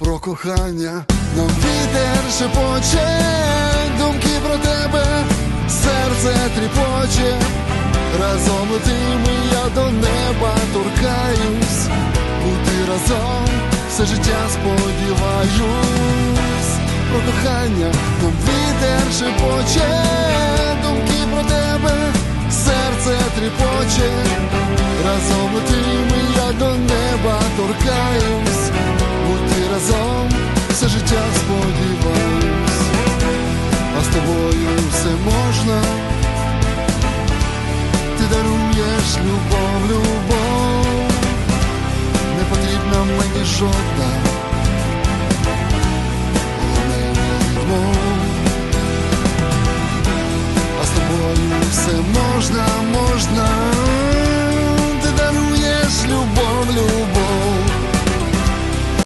про кохання, нам вітер шепоче, думки про тебе, серце тріпоче, разом летимо, я до неба торкаюсь, бути разом все життя сподіваюсь, про кохання, нам вітер шепоче, думки про тебе, серце тріпоче, разом летимо, я до неба торкаюсь, тобою все можна, ти даруєш любов, любов, не потрібна мені жодна. не. А з тобою все можна.